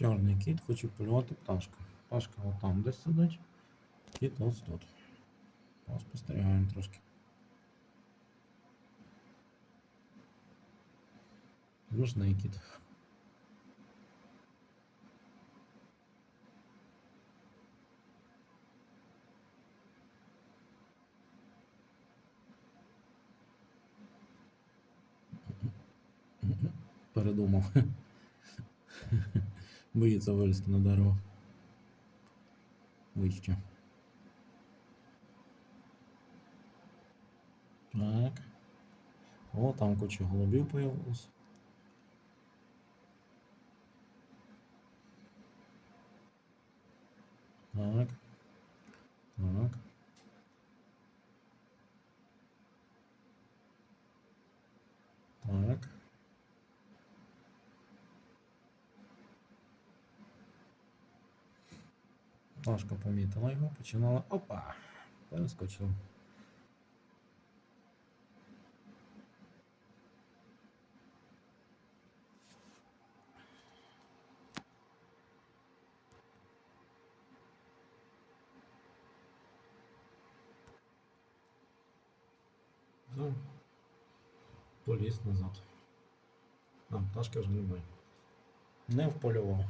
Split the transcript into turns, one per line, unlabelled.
Чорний кіт хоче полювати пташку. Пташка отам десь сидить. Кіт ось тут. Поспостерігаємо трошки. Ружний кіт. Передумав. Боїться вилізти на дерево. Вище. Так. О, там куча голубів появилось. Так. Так. Так. Пташка помітила його, починала. Опа! Перескочила. Ну, поліз назад. А, пташки вже немає. Не вполював.